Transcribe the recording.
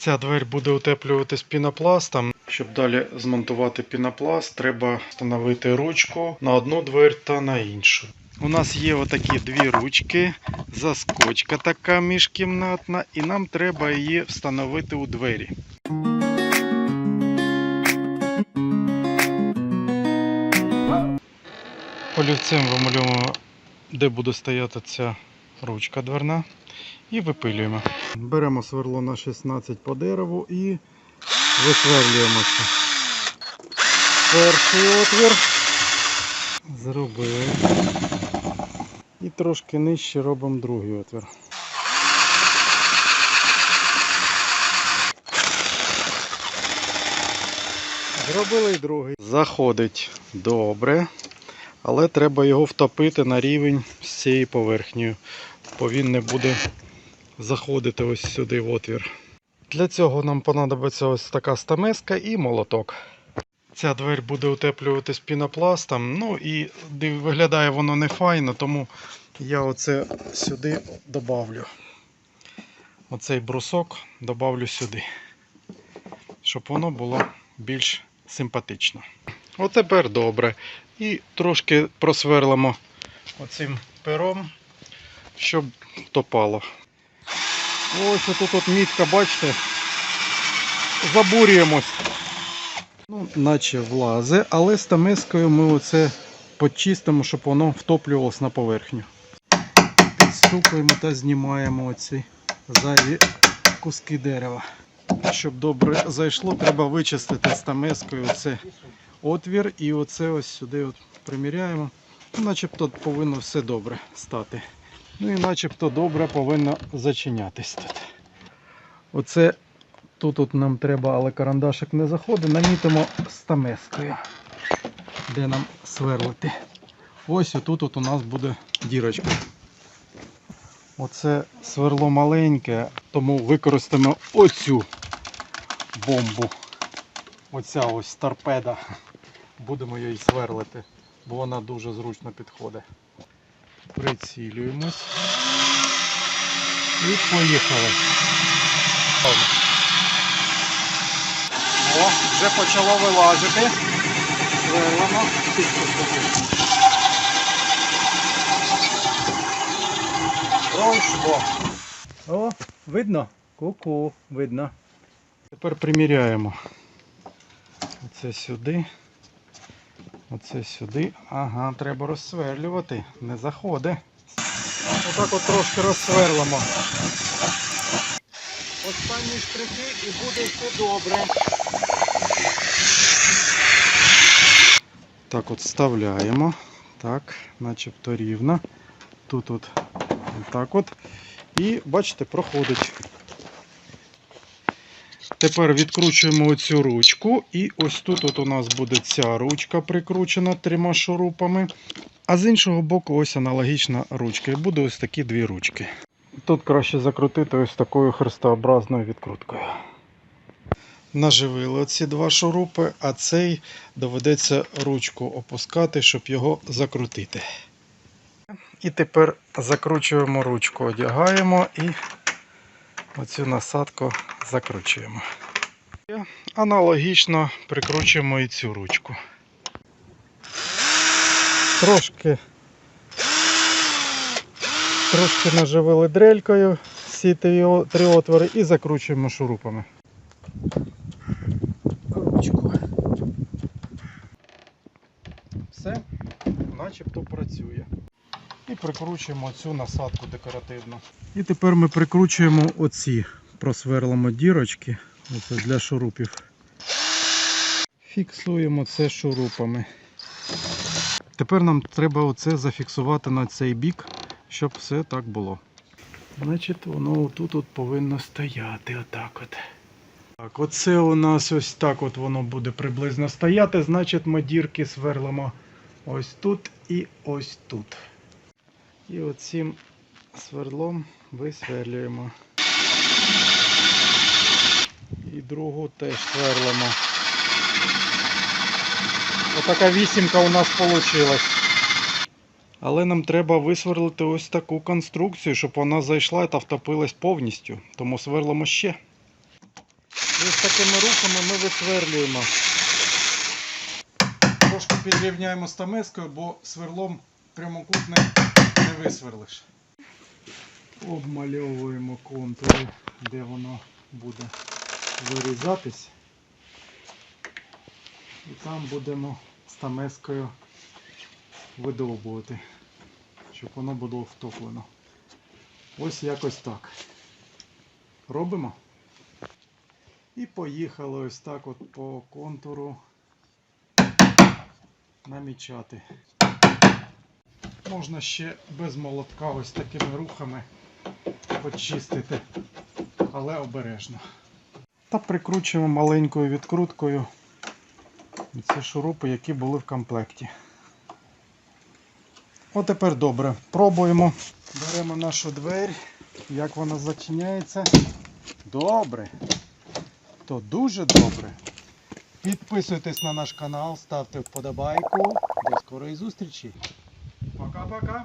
Ця двері буде утеплюватись пінопластом. Щоб далі змонтувати пінопласт, треба встановити ручку на одну двері та на іншу. У нас є отакі дві ручки, заскочка така міжкімнатна, і нам треба її встановити у двері. Олівцем вималюємо, де буде стояти ця ручка дверна. І випилюємо. Беремо сверло на 16 по дереву і висверлюємося. Перший отвір. Зробили. І трошки нижче робимо другий отвір. Зробили і другий. Заходить добре, але треба його втопити на рівень з цією поверхнею, бо він не буде заходити ось сюди в отвір. Для цього нам понадобиться ось така стамеска і молоток. Ця двері буде утеплюватись пінопластом. Ну і виглядає воно не файно, тому я оце сюди добавлю. Оцей брусок добавлю сюди, щоб воно було більш симпатично. От тепер добре. І трошки просверлимо оцим пером, щоб втопало. Ось тут от мітка, бачите, забурюємось. Ну, наче влазе, але з тамискою ми оце почистимо, щоб воно втоплювалось на поверхню. Підстукуємо та знімаємо оці зайві куски дерева. Щоб добре зайшло, треба вичистити з тамискою оце отвір і оце ось сюди от приміряємо. Начебто повинно все добре стати. Ну і начебто добре повинно зачинятись тут. Оце тут от нам треба, але карандашик не заходить. Намітимо стамескою, де нам сверлити. Ось отут от у нас буде дірочка. Оце сверло маленьке, тому використаємо оцю бомбу. Оця ось торпеда. Будемо її сверлити, бо вона дуже зручно підходить. Прицілюємось. І поїхали. О, вже почало вилазити. Сверлимо. Пройшло. О, видно? Ку-ку, видно. Тепер приміряємо. Оце сюди. Оце сюди. Ага, треба розсверлювати. Не заходить. Отак от трошки розсверлимо. Останні штрихи і буде все добре. Так от вставляємо. Так, начебто рівно. Тут от так от. І бачите, проходить. Тепер відкручуємо оцю ручку. І ось тут от у нас буде ця ручка прикручена трьома шурупами. А з іншого боку, ось аналогічна ручка. І буде ось такі дві ручки. Тут краще закрутити ось такою хрестообразною відкруткою. Наживили оці два шурупи, а цей доведеться ручку опускати, щоб його закрутити. І тепер закручуємо ручку, одягаємо і оцю насадку закручуємо. Аналогічно прикручуємо і цю ручку. Трошки, трошки наживили дрелькою всі три отвори і закручуємо шурупами. Ручку. Все, начебто працює. І прикручуємо цю насадку декоративну. І тепер ми прикручуємо оці, просверлимо дірочки оце для шурупів. Фіксуємо це шурупами. Тепер нам треба оце зафіксувати на цей бік, щоб все так було. Значить, воно тут от повинно стояти отак от. Так, оце у нас ось так от воно буде приблизно стояти. Значить, ми дірки сверлимо ось тут і ось тут. І оцим сверлом висверлюємо. І другу теж сверлимо. Отака вісімка у нас вийшла. Але нам треба висверлити ось таку конструкцію, щоб вона зайшла та втопилась повністю. Тому сверлимо ще. Ось такими рухами ми висверлюємо. Трошки підрівняємо стамескою, бо сверлом прямокутне не висверлиш. Обмальовуємо контури, де воно буде вирізатись. І там будемо стамескою видовбувати, щоб воно було втоплено. Ось якось так. Робимо. І поїхали ось так от по контуру намічати. Можна ще без молотка ось такими рухами почистити, але обережно. Та прикручуємо маленькою відкруткою ці шурупи, які були в комплекті. О, тепер добре. Пробуємо. Беремо нашу двері. Як вона зачиняється? Добре. То дуже добре. Підписуйтесь на наш канал, ставте вподобайку. До скорої зустрічі. Пока-пока.